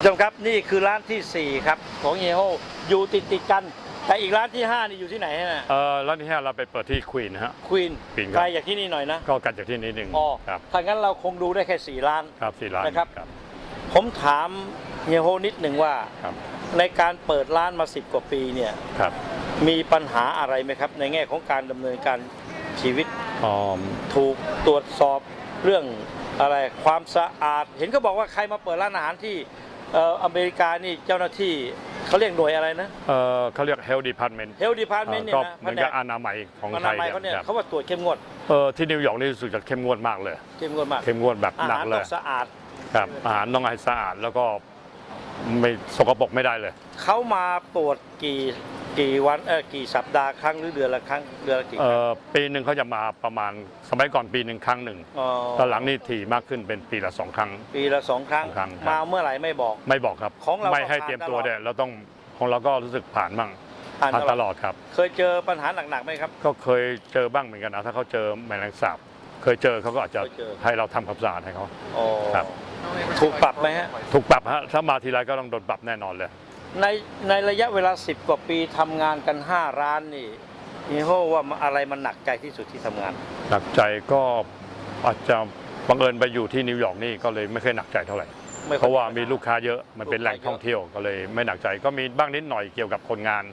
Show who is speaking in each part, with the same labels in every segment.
Speaker 1: ผู้ชมครับนี่คือร้านที่ 4 ครับของเฮโฮอยู่ติดติดๆกัน แต่อีกร้านที่ 5 นี่อยู่ที่ไหนฮะ
Speaker 2: เอ่อร้านที่ห้าเราไปเปิดที่ควีนฮะ
Speaker 1: ควีน
Speaker 2: Queen ครับ
Speaker 1: ไกลจากที่นี่หน่อยนะ
Speaker 2: ก็กันจากที่นิดหนึ่ง
Speaker 1: อ๋อ
Speaker 2: ครับ
Speaker 1: ถ้างั้นเราคงดูได้แค่ 4 ร้าน
Speaker 2: ครับสี่ร้าน
Speaker 1: นะครับ ผมถามเฮโฮนิดหนึ่งว่า
Speaker 2: ครับ
Speaker 1: ในการเปิดร้านมา 10 กว่าปีเนี่ย
Speaker 2: ครับ
Speaker 1: มีปัญหาอะไรไหมครับ ในแง่ของการดำเนินการชีวิต
Speaker 2: อ๋อ
Speaker 1: ถูกตรวจสอบเรื่องอะไรความสะอาด เห็นเขาบอกว่าใครมาเปิดร้านอาหารที่ เอ่ออเมริกานี่เจ้าหน้าที่เขาเรียกหน่วยอะไรนะ
Speaker 2: เอ่อเขาเรียก health department
Speaker 1: เฮลดีพาร์ตเมนต์เนี่ย
Speaker 2: ก็
Speaker 1: นะ
Speaker 2: เหมือนกับอนามัยของ
Speaker 1: อ
Speaker 2: ไท
Speaker 1: นายมัยเขาเนี่ย
Speaker 2: ครับ
Speaker 1: เขาว่าตรวจเข้มงวด
Speaker 2: เออที่นิวยอร์กนี่รู้สึกจะเข้มงวดมากเลย
Speaker 1: เข้มงวดมาก
Speaker 2: เข้มงวดแบบ
Speaker 1: อา
Speaker 2: หนัก
Speaker 1: หาร
Speaker 2: เล
Speaker 1: ต้อย งสะอาด
Speaker 2: ครับ อาหารต้องให้สะอาดแล้วก็ไม่สกปรกไม่ได้เลย
Speaker 1: เขามาตรวจกี่ กี่วันเออกี่สัปดาห์ครั้งหรือเดือนละครั้งเดือนละกี่ค
Speaker 2: เอ่
Speaker 1: รั้ง
Speaker 2: อปีหนึ่งเขาจะมาประมาณสมัยก่อนปีหนึ่งครั้งหนึ่ง
Speaker 1: อ๋อ
Speaker 2: ตอนหลังนี่ถี่มากขึ้นเป็นปีละสองครั้ง
Speaker 1: ปีละสองครั้ง
Speaker 2: สองครั้งครับ
Speaker 1: มาเมื่อไหร่ไม่บอก
Speaker 2: ไม่บอกครับ
Speaker 1: ของเราก็
Speaker 2: ไม่ให้
Speaker 1: ผ่าน
Speaker 2: เตรียมตัว
Speaker 1: ตลอด
Speaker 2: เนี่ยเราต้องของเราก็รู้สึกผ่านมั่ง
Speaker 1: ผ่าน
Speaker 2: ผ่าน
Speaker 1: ต
Speaker 2: ต
Speaker 1: ล
Speaker 2: ล
Speaker 1: อด
Speaker 2: อดครับ
Speaker 1: เคยเจอปัญหาหนักๆไหมครับ
Speaker 2: ก็เคยเจอบ้างเหมือนกันนะถ้าเขาเจอแมลงสาบเคยเจอเขาก็อาจจะ
Speaker 1: เคยเจอ
Speaker 2: ให้เราทำความสะอาดให้เขา
Speaker 1: อ๋อ
Speaker 2: ครับ
Speaker 1: ถูกปรับไหมฮะ
Speaker 2: ถูกปรับฮะถ้ามาทีไรก็ต้องโดนปรับแน่นอนเลย
Speaker 1: ในในระยะเวลา10กว่าปีทำงานกัน5ร้านนี่นี่โหว่าอะไรมันหนักใจที่สุดที่ทำงาน
Speaker 2: หนักใจก็อาจจะบังเอิญไปอยู่ที่นิวยอร์กนี่ก็เลยไม่เคยหนักใจเท่าไหร่
Speaker 1: ไม่ค่อย
Speaker 2: เพราะว่ามีลูกค้าเยอะมันเป็น
Speaker 1: ลูก
Speaker 2: แห
Speaker 1: ค้า
Speaker 2: ล่งท่องเที่ยวก็เลยไม่หนักใจก็มีบ้างนิดหน่อยเกี่ยวกับคนงาน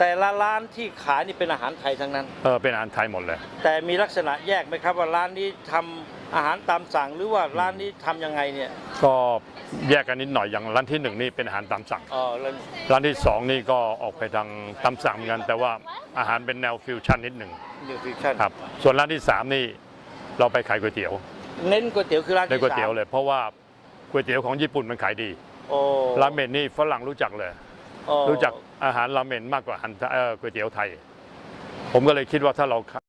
Speaker 1: แต่ละร้านที่ขายนี่เป็นอาหารไทยทั้งนั้น
Speaker 2: เออเป็นอาหารไทยหมดเลย
Speaker 1: แต่มีลักษณะแยกไหมครับว่าร้านนี้ทำอาหารตามสั่งหรือว่าร้านนี้ทำยังไงเนี่ย
Speaker 2: ก็แยกกันนิดหน่อยอย่างร้านที่หนึ่งนี่เป็นอาหารตามสั่ง
Speaker 1: เออแล้ว
Speaker 2: ร้านที่สองนี่ก็ออกไปทางตามสั่งเหมือนกัน แต่ว่าอาหารเป็นแนวฟิวชั่นนิดหนึ่ง
Speaker 1: นิวทริชั่น
Speaker 2: ครับส่วนร้านที่สามนี่เราไปขายก๋วยเตี๋ยว
Speaker 1: เน้นก๋วยเตี๋ยวคือร้าน
Speaker 2: ใน
Speaker 1: ที่
Speaker 2: ก๋วยเตี๋ยว
Speaker 1: สาม
Speaker 2: เลย เพราะว่าก๋วยเตี๋ยวของญี่ปุ่นมันขายดี
Speaker 1: โอ้
Speaker 2: ราเมนนี่ฝรั่งรู้จักเลย
Speaker 1: โอ้
Speaker 2: รู้จักอาหารราเมนมากกว่าอาหารก๋วยเตี๋ยวไทย ผมก็เลยคิดว่าถ้าเรา